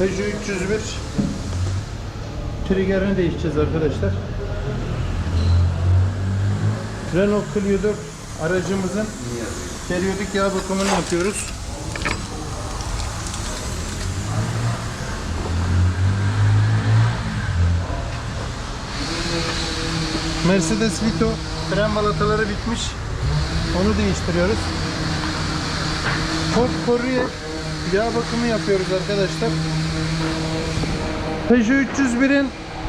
Peugeot 301 triggerini değişeceğiz arkadaşlar. Renault Clio 4 aracımızın periyodik yağ bakımını yapıyoruz. Mercedes Vito fren balataları bitmiş. Onu değiştiriyoruz. Ford Courier yağ bakımı yapıyoruz arkadaşlar. Peugeot 301'in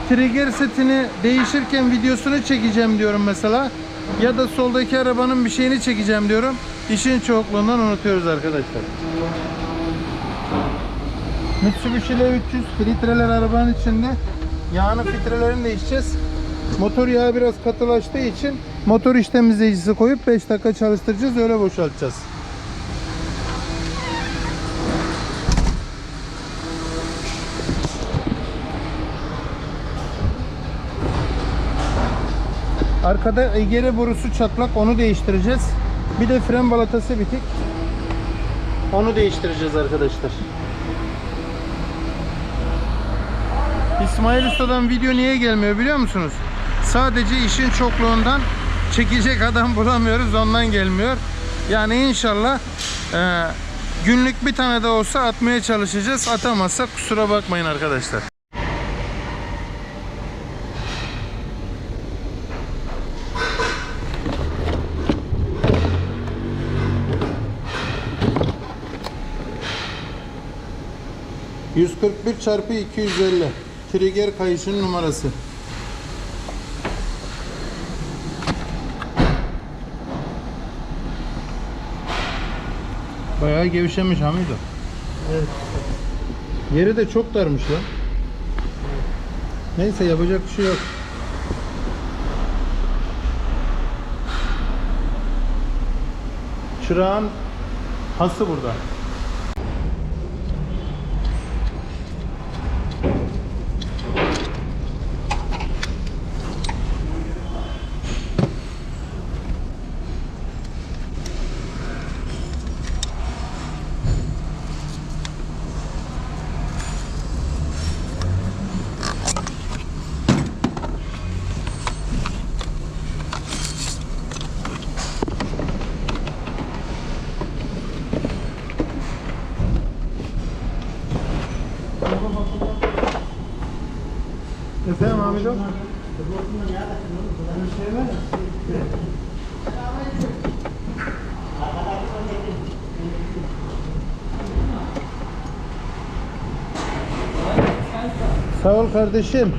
trigger setini değişirken videosunu çekeceğim diyorum mesela. Ya da soldaki arabanın bir şeyini çekeceğim diyorum. İşin çokluğundan unutuyoruz arkadaşlar. Mitsubishi L300 filtreler arabanın içinde. Yağını filtrelerini değişeceğiz. Motor yağı biraz katılaştığı için motor iç temizleyicisi koyup 5 dakika çalıştıracağız öyle boşaltacağız. Arkada egere borusu çatlak onu değiştireceğiz. Bir de fren balatası bitik. Onu değiştireceğiz arkadaşlar. İsmail Usta'dan video niye gelmiyor biliyor musunuz? Sadece işin çokluğundan çekecek adam bulamıyoruz ondan gelmiyor. Yani inşallah e, günlük bir tane de olsa atmaya çalışacağız. Atamazsak kusura bakmayın arkadaşlar. ...141 çarpı 250... ...trigger kayışının numarası... Bayağı gevşemiş Hamido. Evet. Yeri de çok darmış ya. Neyse yapacak bir şey yok. Çırağın hası burada. Efendim Hamido? Sağ ol kardeşim.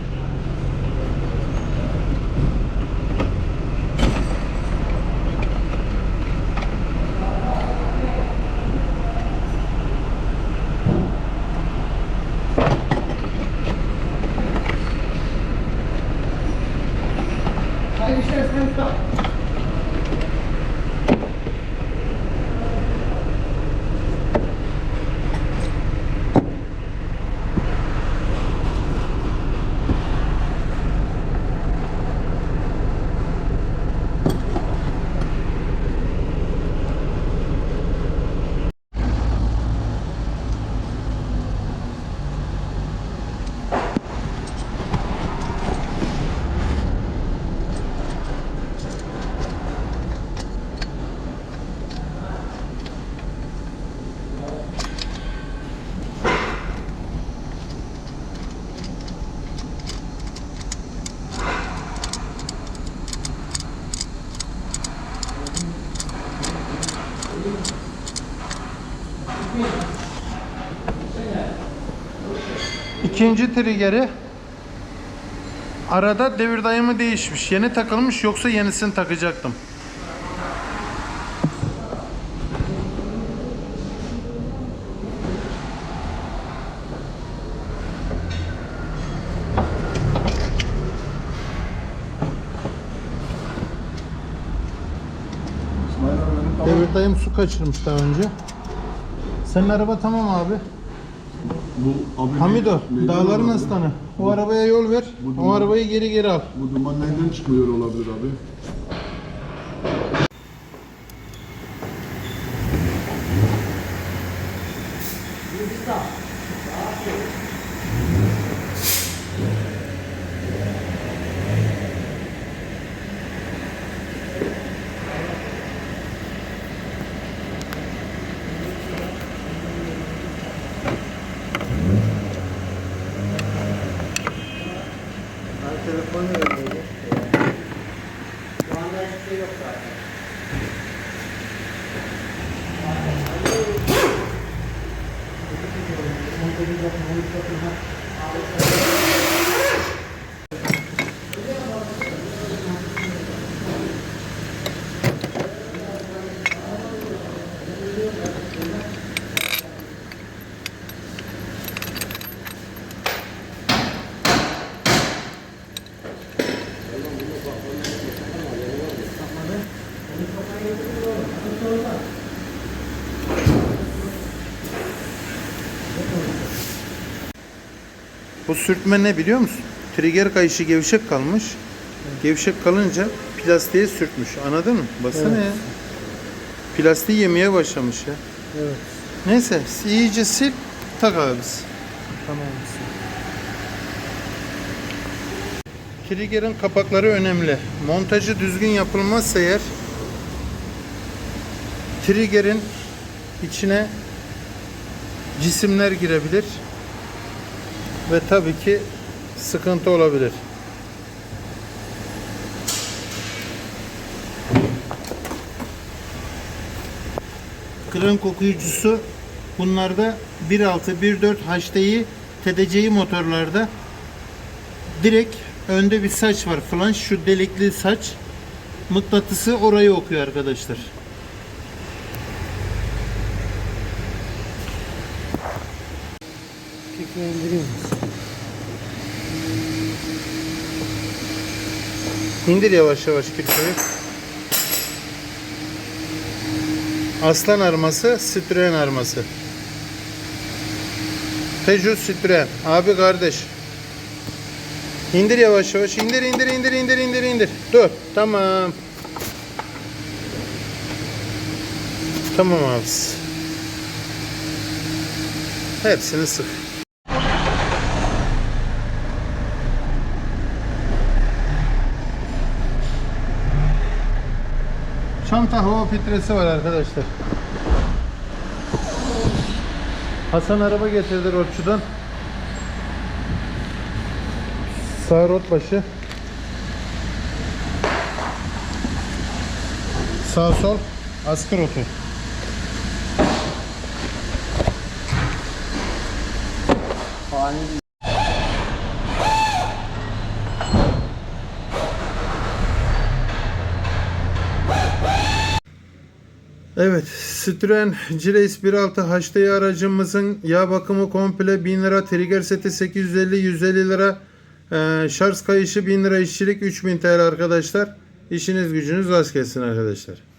İkinci triggeri arada devir dayımı değişmiş. Yeni takılmış yoksa yenisini takacaktım. Devir dayım su kaçırmış daha önce. Senin araba tamam abi. Bu abi Hamido, neyden dağların olabilir? aslanı. O arabaya yol ver. Bu O duman- arabayı geri geri al. Bu duman neyden çıkıyor olabilir abi? telefonu देवी का Bu sürtme ne biliyor musun? Trigger kayışı gevşek kalmış. Gevşek kalınca plastiğe sürtmüş. Anladın mı? Baksana ya. Plastiği yemeye başlamış ya. Evet. Neyse iyice sil tak abisi. Tamam. Trigger'ın kapakları önemli. Montajı düzgün yapılmazsa eğer trigger'in içine cisimler girebilir ve tabii ki sıkıntı olabilir. Krank okuyucusu bunlarda 1.6 1.4 HDI TDCi motorlarda direkt önde bir saç var. Flanş şu delikli saç. Mıknatısı orayı okuyor arkadaşlar. İndireyim. İndir yavaş yavaş kirkoyu. Aslan arması, Citroen arması. Peugeot Citroen. Abi kardeş. İndir yavaş yavaş. İndir indir indir indir indir indir. Dur. Tamam. Tamam abisi. Hepsini sık. Çanta hava filtresi var arkadaşlar. Hasan araba getirdi rotçudan. Sağ rot başı. Sağ sol askı rotu. Fani Evet, Citroen G-Race 1.6 HDI aracımızın yağ bakımı komple 1000 lira, trigger seti 850 150 lira, eee, şarj kayışı 1000 lira, işçilik 3000 TL arkadaşlar. İşiniz gücünüz rast gelsin arkadaşlar.